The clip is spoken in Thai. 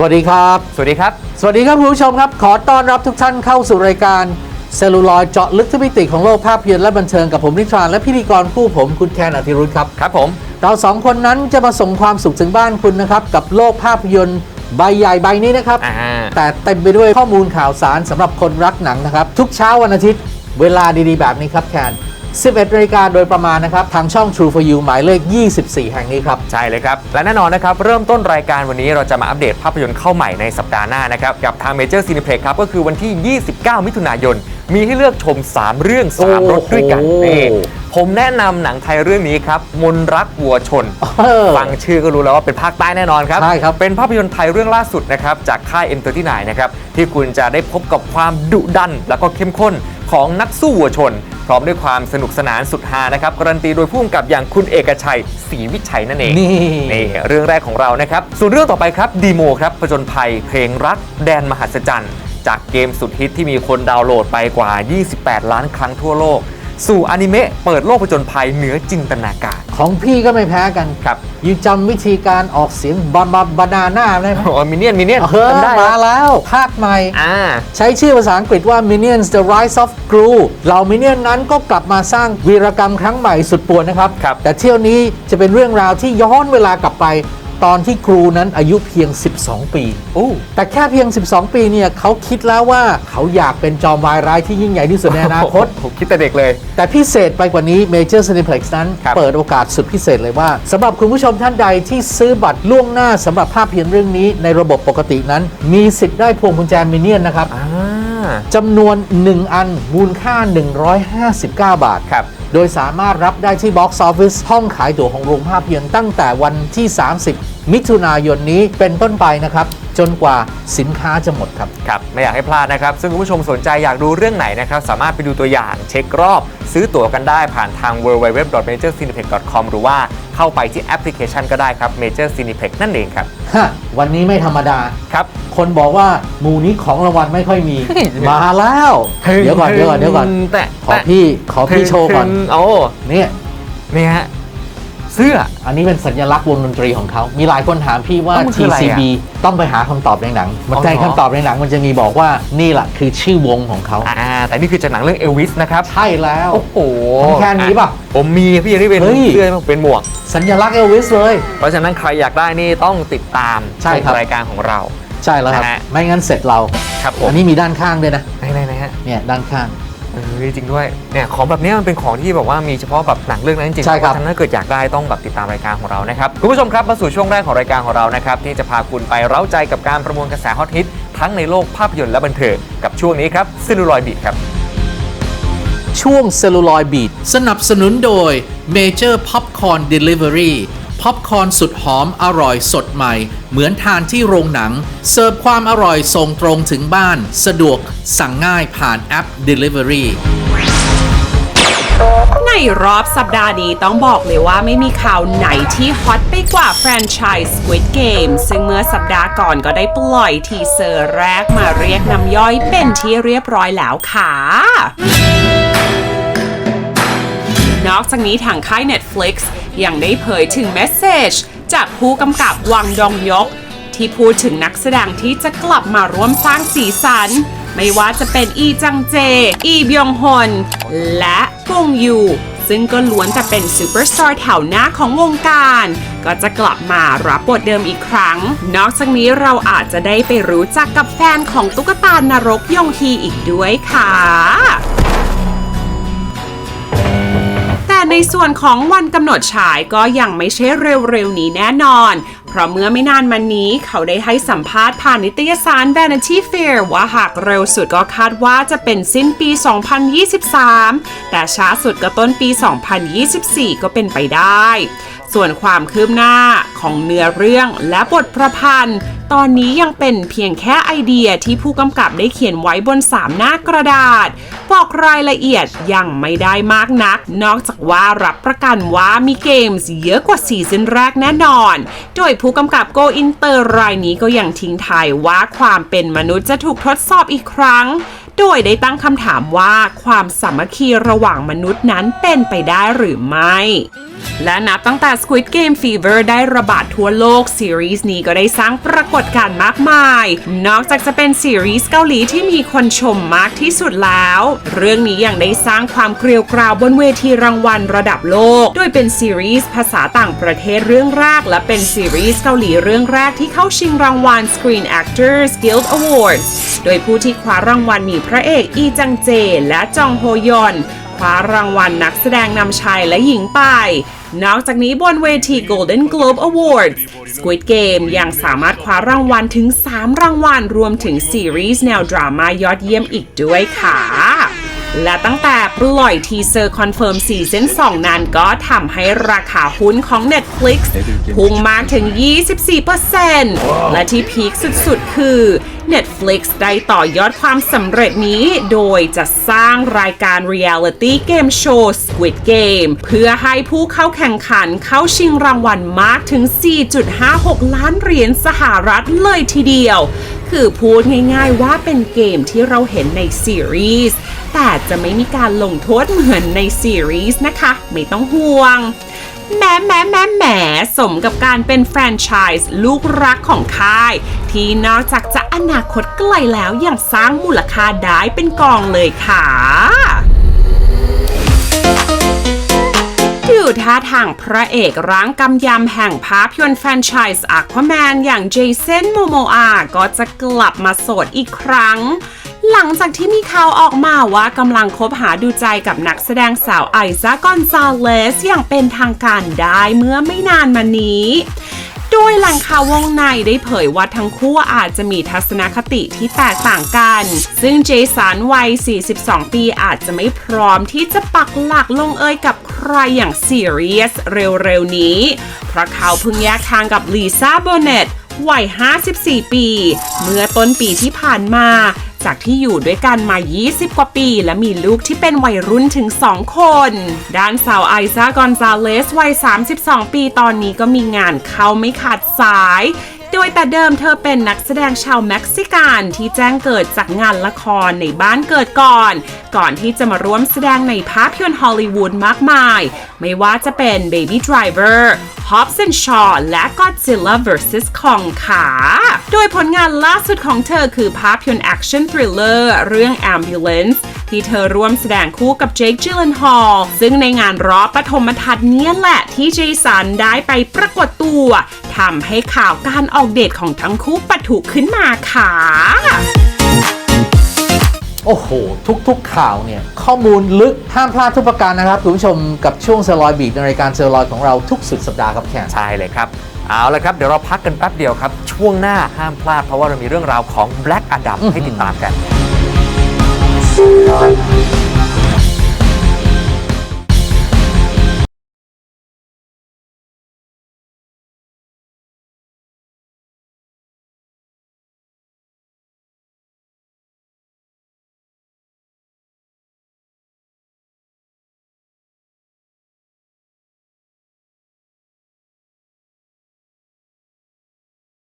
สวัสดีครับ สวัสดีครับ สวัสดีครับคุณผู้ชมครับ ขอต้อนรับทุกท่านเข้าสู่รายการเซลลูลอยเจาะลึกทุกมิติของโลกภาพยนตร์และบันเทิงกับผมนิทรานและพิธีกรคู่ผมคุณแคนอธิรุธครับ ครับผม เราสองคนนั้นจะมาส่งความสุขถึงบ้านคุณนะครับ กับโลกภาพยนตร์ใบใหญ่ใบนี้นะครับ อ่า แต่เต็มไปด้วยข้อมูลข่าวสารสำหรับคนรักหนังนะครับ ทุกเช้าวันอาทิตย์ เวลาดีๆ แบบนี้ครับแคน 11นาฬิกาโดยประมาณนะครับ ทางช่อง True for You หมายเลข 24 แห่งนี้ครับ ใช่เลยครับ และแน่นอนนะครับ เริ่มต้นรายการวันนี้เราจะมาอัปเดตภาพยนตร์เข้าใหม่ในสัปดาห์หน้านะครับ กับทาง Major Cineplex ครับ ก็คือวันที่ 29 มิถุนายน มีให้เลือกชม 3 เรื่อง 3 รถด้วยกันโอ้โหนี่ผมแนะนำหนังไทยเรื่องนี้ครับ มนรักวัวชนเออฟังชื่อก็รู้แล้วว่าเป็นภาคใต้แน่นอนครับ ใช่ครับ เป็นภาพยนตร์ไทยเรื่องล่าสุดนะครับ จากค่าย M39 นะครับ ที่คุณจะได้พบกับความดุดัน แล้วก็เข้มข้นของนักสู้วัวชน พร้อมด้วยความสนุกสนานสุดฮานะครับการันตีโดยผู้กำกับอย่างคุณเอกชัยศรีวิชัยนั่นเองนี่ นี่เรื่องแรกของเรานะครับ ส่วนเรื่องต่อไปครับดีโมครับผจญภัยเพลงรักแดนมหัศจรรย์ จากเกมสุดฮิตที่มีคนดาวน์โหลดไปกว่า 28 ล้านครั้งทั่วโลก สู่อนิเมะเปิดโลกผจญภัยเหนือจินตนาการ ของพี่ก็ไม่แพ้กันครับยูจำวิธีการออกเสียงบาบาบานาน่าได้ไหมโอ้มินเนี่ยนมินเนี่ยนเออจำได้มาครับแล้วภาคใหม่อ่าใช้ชื่อภาษาอังกฤษว่า Minions The Rise of Gru เหล่ามินเนี่ยนนั้นก็กลับมาสร้างวีรกรรมครั้งใหม่สุดป่วนนะครับครับแต่เที่ยวนี้จะเป็นเรื่องราวที่ย้อนเวลากลับไป ตอนที่ครูนั้นอายุเพียง 12 ปีโอ้แต่แค่เพียง 12 ปีเนี่ยเขาคิดแล้วว่าเขาอยากเป็นจอมวายร้ายที่ยิ่งใหญ่ที่สุดในอนาคต ผมคิดแต่เด็กเลย แต่พิเศษไปกว่านี้ Major Cineplex นั้นครับเปิดโอกาสสุดพิเศษเลยว่าสำหรับคุณผู้ชมท่านใดที่ซื้อบัตรล่วงหน้าสำหรับภาพยนตร์เรื่องนี้ในระบบปกตินั้น มีสิทธิ์ได้พวงกุญแจมินเนี่ยนนะครับอ่าจำนวน 1 อันมูลค่า 159 บาทครับโดยสามารถรับได้ที่ Box Office ห้องขายตั๋วของโรงภาพยนตร์ตั้งแต่วันที่ 30 มิถุนายนนี้เป็นต้นไปนะครับ จนกว่าสินค้าจะหมดครับ ครับ ไม่อยากให้พลาดนะครับ ซึ่งคุณผู้ชมสนใจอยากดูเรื่องไหนนะครับ สามารถไปดูตัวอย่างเช็ครอบ ซื้อตั๋วกันได้ผ่านทาง www.majorcineplex.com หรือว่าเข้าไปที่แอปพลิเคชันก็ได้ครับ Major Cineplex นั่นเองครับ ฮะวันนี้ไม่ธรรมดา ครับ คนบอกว่าหมูนี้ของรางวัลไม่ค่อยมีเฮ้ยมาแล้ว เดี๋ยวก่อนเดี๋ยวก่อนเดี๋ยวก่อน แต่ขอพี่ขอพี่โชว์ก่อนโอ้เนี่ย นี่ฮะ เสื้อ อันนี้เป็นสัญลักษณ์วงดนตรีของเขา มีหลายคนถามพี่ว่าต้องมันคืออะไรอะ TCB ต้องไปหาคำตอบในหนัง มันอ๋อใจเหรอคำตอบในหนังมันจะมีบอกว่านี่แหละคือชื่อวงของเขาอ่า แต่นี่คือจากหนังเรื่องเอลวิสนะครับ ใช่แล้ว โอ้โหของแคนมีป่ะผมมีพี่ยังได้เป็นเฮ้ย เสื้อเป็นหมวก สัญลักษณ์เอลวิสเลย เพราะฉะนั้นใครอยากได้นี่ต้องติดตามใช่ครับชมรายการของเรา ใช่แล้วครับ นะฮะ ไม่งั้นเสร็จเรา ครับผมอันนี้มีด้านข้างด้วยนะ ไหนๆนะฮะเนี่ยด้านข้าง เออจริงด้วยเนี่ยของแบบเนี้ยมันเป็นของที่แบบว่ามีเฉพาะแบบหนังเรื่องนั้นจริงๆใช่ครับ เพาะฉะนั้นถ้าเกิดอยากได้ต้องแบบติดตามรายการของเรานะครับคุณผู้ชมครับมาสู่ช่วงแรกของรายการของเรานะครับที่จะพาคุณไปเร้าใจกับการประมวลกระแสฮอตฮิตทั้งในโลกภาพยนตร์และบันเทิงกับช่วงนี้ครับซิลูลอยบีครับ ช่วงเซลลูลอยบีดสนับสนุนโดย Major Popcorn Delivery พอปคอร์นสุดหอมอร่อยสดใหม่ เหมือนทานที่โรงหนัง เสิร์ฟความอร่อยส่งตรงถึงบ้าน สะดวกสั่งง่ายผ่านแอป Delivery ในรอบสัปดาห์นี้ต้องบอกเลยว่าไม่มีข่าวไหนที่ฮอตไปกว่าแฟรนไชส์ Squid Game ซึ่งเมื่อสัปดาห์ก่อนก็ได้ปล่อยทีเซอร์แรกมาเรียกน้ำย่อยเป็นที่เรียบร้อยแล้วค่ะนอกจากนี้ทางค่าย Netflix ยังได้เผยถึงเมสเซจจากผู้กำกับวังดองยก ที่พูดถึงนักแสดงที่จะกลับมาร่วมสร้างสีสัน ไม่ว่าจะเป็นอีจังเจ อีบยองฮอน และกงยูซึ่งก็ล้วนแต่เป็นซูเปอร์สตาร์แถวหน้าของวงการ ก็จะกลับมารับบทเดิมอีกครั้ง นอกจากนี้เราอาจจะได้ไปรู้จักกับแฟนของตุ๊กตานรกยงฮีอีกด้วยค่ะ ในส่วนของวันกำหนดฉายก็ยังไม่ใช่เร็วๆนี้แน่นอน เพราะเมื่อไม่นานมานี้เขาได้ให้สัมภาษณ์ผ่านนิตยสาร Vanity Fair ว่าหากเร็วสุดก็คาดว่าจะเป็นสิ้นปี 2023 แต่ช้าสุดก็ต้นปี 2024 ก็เป็นไปได้ ส่วนความคืบหน้าของเนื้อเรื่องและบทประพันธ์ ตอนนี้ยังเป็นเพียงแค่ไอเดียที่ผู้กำกับได้เขียนไว้บน 3 หน้ากระดาษ บอกรายละเอียดยังไม่ได้มากนัก นอกจากว่ารับประกันว่ามีเกมส์เยอะกว่าซีซั่นแรกแน่นอน โดยผู้กำกับโกอินเตอร์รายนี้ก็ยังทิ้งท้ายว่าความเป็นมนุษย์จะถูกทดสอบอีกครั้งโดยได้ตั้งคำถามว่าความสามัคคีระหว่างมนุษย์นั้นเป็นไปได้หรือไม่และนับตั้งแต่ Squid Game Fever ได้ระบาดทั่วโลก ซีรีส์นี้ก็ได้สร้างปรากฏการณ์มากมาย นอกจากจะเป็นซีรีส์เกาหลีที่มีคนชมมากที่สุดแล้ว เรื่องนี้ยังได้สร้างความเกลียวกราวบนเวทีรางวัลระดับโลก โดยเป็นซีรีส์ภาษาต่างประเทศเรื่องแรก และเป็นซีรีส์เกาหลีเรื่องแรกที่เข้าชิงรางวัล Screen Actors Guild Awards โดยผู้ที่คว้ารางวัลมีพระเอกอีจังเจ และจองโฮยอน คว้ารางวัลนักแสดงนำชายและหญิงไป นอกจากนี้บนเวที Golden Globe Awards Squid Game ยังสามารถคว้ารางวัลถึง 3 รางวัล รวมถึงซีรีส์แนวดราม่ายอดเยี่ยมอีกด้วยค่ะ และตั้งแต่ปล่อยทีเซอร์คอนเฟิร์มซีซั่น2นั้นก็ทำให้ราคาหุ้นของ Netflix พุ่งมากถึง 24%และที่พีคสุดๆ คือ Netflix ได้ต่อยอดความสำเร็จนี้ โดยจะสร้างรายการ Reality Game Show Squid Game เพื่อให้ผู้เข้าแข่งขันเข้าชิงรางวัลมากถึง 4.56 ล้านเหรียญสหรัฐเลยทีเดียว คือพูดง่ายๆว่าเป็นเกมที่เราเห็นในซีรีส์ แต่จะไม่มีการลงโทษเหมือนในซีรีส์นะคะ ไม่ต้องห่วงแหมแหมแหมแหมสมกับการเป็นแฟรนไชส์ลูกรักของค่าย ที่นอกจากจะอนาคตไกลแล้วยังสร้างมูลค่าได้เป็นกองเลยค่ะดูท่าทางพระเอกร้างกำยำแห่งภาพยนตร์แฟรนไชส์อควาแมนอย่างเจสันโมโมอาก็จะกลับมาโสดอีกครั้ง หลังจากที่มีข่าวออกมาว่ากำลังคบหาดูใจกับนักแสดงสาวไอซากอนซาเลสอย่างเป็นทางการได้เมื่อไม่นานมานี้โดยแหล่งข่าววงในได้เผยว่าทั้งคู่อาจจะมีทัศนคติที่แตกต่างกัน ซึ่งเจสันวัย 42 ปีอาจจะไม่พร้อมที่จะปักหลักลงเอยกับใครอย่างซีเรียสเร็วๆนี้ เพราะเขาเพิ่งแยกทางกับลีซาโบเนตวัย 54 ปี เมื่อต้นปีที่ผ่านมา จากที่อยู่ด้วยกันมา 20 กว่าปี และมีลูกที่เป็นวัยรุ่นถึง 2 คน ด้านสาวไอซากอนซาเลสวัย 32 ปีตอนนี้ก็มีงานเข้าไม่ขาดสาย โดยแต่เดิมเธอเป็นนักแสดงชาวเม็กซิกันที่แจ้งเกิดจากงานละครในบ้านเกิดก่อน ก่อนที่จะมาร่วมแสดงในภาพยนตร์ฮอลลีวูดมากมาย ไม่ว่าจะเป็น Baby Driver Hobbs and Shaw และ Godzilla vs Kong ค่ะ โดยผลงานล่าสุดของเธอคือภาพยนตร์แอคชั่นทริลเลอร์เรื่อง Ambulance ที่เธอร่วมแสดงคู่กับเจคจิลเลนฮอลซึ่งในงานรอบปฐมทัศน์เนี้ยแหละที่เจสันได้ไปปรากฏตัวทำให้ข่าวการออกเดทของทั้งคู่ปะทุขึ้นมาค่ะโอ้โห ทุกๆ ข่าวเนี่ย ข้อมูลลึก ห้ามพลาดทุกประการนะครับ คุณผู้ชมกับช่วงเซอร์ลอยบีดในรายการเซอร์ลอยของเราทุกสุดสัปดาห์ครับแขกใช่เลยครับ เอาละครับ เดี๋ยวเราพักกันแป๊บเดียวครับ ช่วงหน้าห้ามพลาดเพราะว่าเรามีเรื่องราวของ Black Adam ให้ติดตามกัน Lord.